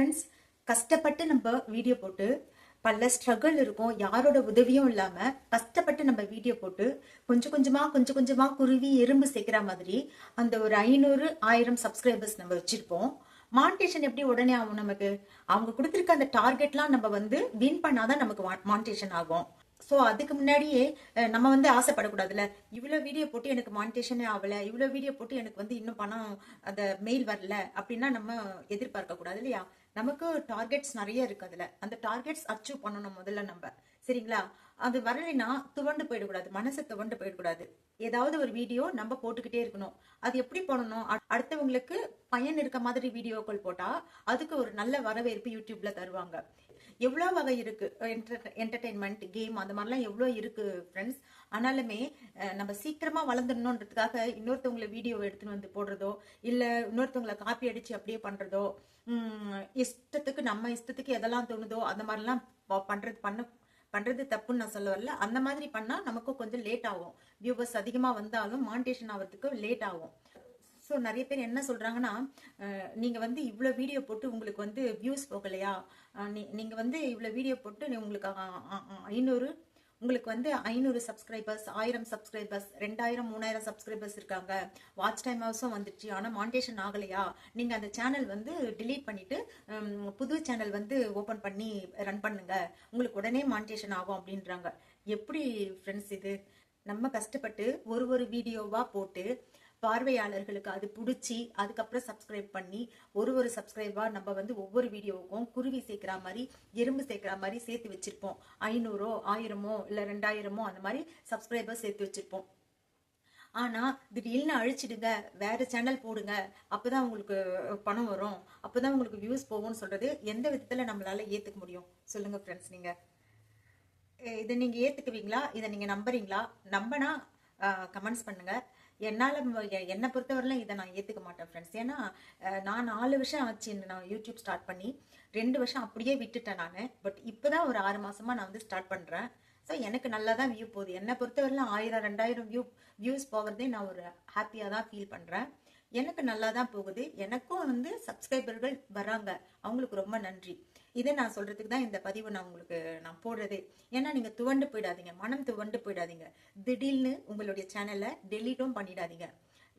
Friends கஷ்டப்பட்டு நம்ம video போட்டு பல ஸ்ட்ரகிள் இருக்கும் யாரோட உதவியும் இல்லாம கஷ்டப்பட்டு நம்ம வீடியோ போட்டு கொஞ்சம் கொஞ்சமா கொஞ்சம் கொஞ்சமா குருவி எறும்பு சேர்க்குற மாதிரி அந்த ஒரு ஐநூறு ஆயிரம் சப்ஸ்கிரைபர்ஸ் நம்ம வச்சிருப்போம். மானிட்டேஷன் எப்படி உடனே ஆகும் நமக்கு? அவங்க கொடுத்துருக்க அந்த டார்கெட்லாம் நம்ம வந்து வின் பண்ணாதான் நமக்கு மானிட்டேஷன் ஆகும். ஸோ அதுக்கு முன்னாடியே நம்ம வந்து ஆசைப்படக்கூடாதுல்ல. இவ்வளோ வீடியோ போட்டு எனக்கு மானிட்டேஷனே ஆகல இவ்வளோ வீடியோ போட்டு எனக்கு வந்து இன்னும் பணம் அந்த மெயில் வரல அப்படின்னா நம்ம எதிர்பார்க்க கூடாது இல்லையா? நமக்கு டார்கெட்ஸ் நிறைய இருக்கு அதுல. அந்த டார்கெட்ஸ் அச்சீவ் பண்ணணும் முதல்ல நம்ம. சரிங்களா? அது வரலைன்னா துவண்டு போயிடக்கூடாது. மனசை துவண்டு போயிடக்கூடாது. ஏதாவது ஒரு வீடியோ நம்ம போட்டுக்கிட்டே இருக்கணும். அது எப்படி பண்ணணும்? அடுத்தவங்களுக்கு பயன் இருக்க மாதிரி வீடியோக்கள் போட்டா அதுக்கு ஒரு நல்ல வரவேற்பு யூடியூப்ல தருவாங்க. எவ்வளோ வகை இருக்குது என்டர் என்டர்டைன்மெண்ட் கேம் அந்த மாதிரிலாம் எவ்வளோ இருக்குது ஃப்ரெண்ட்ஸ் ஆனாலுமே நம்ம சீக்கிரமாக வளர்ந்துடணுன்றதுக்காக இன்னொருத்தவங்களை வீடியோ எடுத்துன்னு வந்து போடுறதோ இல்லை இன்னொருத்தவங்கள காப்பி அடித்து அப்படியே பண்ணுறதோ இஷ்டத்துக்கு நம்ம இஷ்டத்துக்கு எதெல்லாம் தோணுதோ அந்த மாதிரிலாம் பண்ணுறது பண்ண பண்ணுறது தப்புன்னு நான் சொல்ல வரல அந்த மாதிரி பண்ணால் நமக்கும் கொஞ்சம் லேட் ஆகும். வியூவர்ஸ் அதிகமாக வந்தாலும் மானிட்டேஷன் ஆகிறதுக்கு லேட் ஆகும். ஸோ நிறைய பேர் என்ன சொல்கிறாங்கன்னா நீங்கள் வந்து இவ்வளோ வீடியோ போட்டு உங்களுக்கு வந்து வியூஸ் போகலையா? நீ- நீங்கள் வந்து இவ்வளோ வீடியோ போட்டு நீ- உங்களுக்கு ஐநூறு உங்களுக்கு வந்து ஐநூறு சப்ஸ்கிரைபர்ஸ் ஆயிரம் சப்ஸ்கிரைபர்ஸ் ரெண்டாயிரம் மூணாயிரம் சப்ஸ்கிரைபர்ஸ் இருக்காங்க. வாட்ச் டைம் ஹவுஸும் வந்துடுச்சு. ஆனால் மானிட்டேஷன் ஆகலையா? நீங்கள் அந்த சேனல் வந்து டிலீட் பண்ணிட்டு புது சேனல் வந்து ஓப்பன் பண்ணி ரன் பண்ணுங்க. உங்களுக்கு உடனே மானிட்டேஷன் ஆகும் அப்படின்றாங்க. எப்படி ஃப்ரெண்ட்ஸ் இது? நம்ம கஷ்டப்பட்டு ஒரு ஒரு வீடியோவாக போட்டு பார்வையாளர்களுக்கு அது பிடிச்சி அதுக்கப்புறம் சப்ஸ்கிரைப் பண்ணி ஒரு ஒரு சப்ஸ்கிரைபா நம்ம வந்து ஒவ்வொரு வீடியோவுக்கும் குருவி சேர்க்கிற மாதிரி எறும்பு சேர்க்கிற மாதிரி சேர்த்து வச்சிருப்போம். ஐநூறோ ஆயிரமோ இல்லை ரெண்டாயிரமோ அந்த மாதிரி சப்ஸ்கிரைபர் சேர்த்து வச்சிருப்போம். ஆனா திடீர்னு அழிச்சிடுங்க வேற சேனல் போடுங்க அப்பதான் உங்களுக்கு பணம் வரும். அப்பதான் உங்களுக்கு வியூஸ் போகும்னு சொல்றது எந்த விதத்துல நம்மளால ஏத்துக்க முடியும்? சொல்லுங்க ஃப்ரெண்ட்ஸ் நீங்க. இதை நீங்க ஏத்துக்குவீங்களா? இதை நீங்க நம்புறீங்களா? நம்பனா கமெண்ட்ஸ் பண்ணுங்க. என்னால் என்னை பொறுத்தவரையிலும் இதை நான் ஏற்றுக்க மாட்டேன் ஃப்ரெண்ட்ஸ் ஏன்னா நான் நாலு வருஷம் ஆச்சு நான் யூடியூப் ஸ்டார்ட் பண்ணி ரெண்டு வருஷம் அப்படியே விட்டுட்டேன் நான். பட் இப்போ தான் ஒரு ஆறு மாதமாக நான் வந்து ஸ்டார்ட் பண்ணுறேன் ஸோ எனக்கு நல்லா தான் வியூ போகுது. என்னை பொறுத்தவரையிலும் ஆயிரம் ரெண்டாயிரம் வியூ வியூஸ் போகிறதே நான் ஒரு ஹாப்பியாக தான் ஃபீல் பண்ணுறேன் எனக்கு நல்லா தான் போகுது. எனக்கும் வந்து சப்ஸ்கிரைபர்கள் வராங்க. அவங்களுக்கு ரொம்ப நன்றி. இதை நான் சொல்றதுக்கு தான் இந்த பதிவு நான் உங்களுக்கு நான் போடுறதே. ஏன்னா நீங்க துவண்டு போயிடாதீங்க. மனம் துவண்டு போயிடாதீங்க. திடீர்னு உங்களுடைய சேனலை டெலீட்டும் பண்ணிடாதீங்க.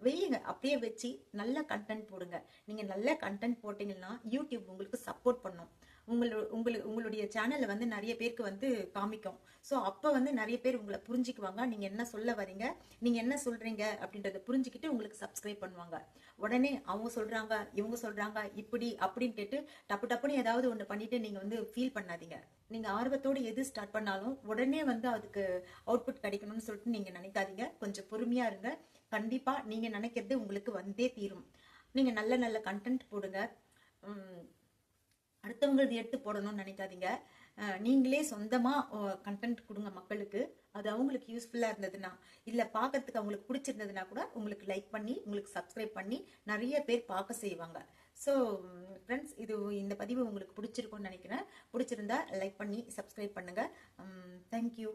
வெய்யுங்க அப்படியே வச்சு நல்ல கண்டென்ட் போடுங்க. நீங்க நல்ல கண்டென்ட் போட்டீங்கன்னா யூடியூப் உங்களுக்கு சப்போர்ட் பண்ணும். உங்களு உங்களுக்கு உங்களுடைய சேனல்ல வந்து நிறைய பேருக்கு வந்து காமிக்கும். ஸோ அப்போ வந்து நிறைய பேர் உங்களை புரிஞ்சுக்குவாங்க. நீங்கள் என்ன சொல்ல வரீங்க? நீங்கள் என்ன சொல்கிறீங்க அப்படின்றத புரிஞ்சுக்கிட்டு உங்களுக்கு சப்ஸ்கிரைப் பண்ணுவாங்க. உடனே அவங்க சொல்கிறாங்க இவங்க சொல்கிறாங்க இப்படி அப்படின்னு கேட்டு டப்பு டப்புன்னு ஏதாவது ஒன்று பண்ணிட்டு நீங்கள் வந்து ஃபீல் பண்ணாதீங்க. நீங்கள் ஆர்வத்தோடு எது ஸ்டார்ட் பண்ணாலும் உடனே வந்து அதுக்கு அவுட்புட் கிடைக்கணும்னு சொல்லிட்டு நீங்கள் நினைக்காதீங்க. கொஞ்சம் பொறுமையாக இருங்க. கண்டிப்பாக நீங்கள் நினைக்கிறது உங்களுக்கு வந்தே தீரும். நீங்கள் நல்ல நல்ல கண்டென்ட் போடுங்க. அடுத்தவங்களது எடுத்து போடணும்னு நினைக்காதீங்க. நீங்களே சொந்தமாக கண்டென்ட் கொடுங்க மக்களுக்கு. அது அவங்களுக்கு யூஸ்ஃபுல்லாக இருந்ததுன்னா இல்லை பார்க்கறதுக்கு அவங்களுக்கு பிடிச்சிருந்ததுன்னா கூட உங்களுக்கு லைக் பண்ணி உங்களுக்கு சப்ஸ்கிரைப் பண்ணி நிறைய பேர் பார்க்க செய்வாங்க. ஸோ ஃப்ரெண்ட்ஸ் இது இந்த பதிவு உங்களுக்கு பிடிச்சிருக்கும்னு நினைக்கிறேன். பிடிச்சிருந்தா லைக் பண்ணி சப்ஸ்கிரைப் பண்ணுங்கள் தேங்க்யூ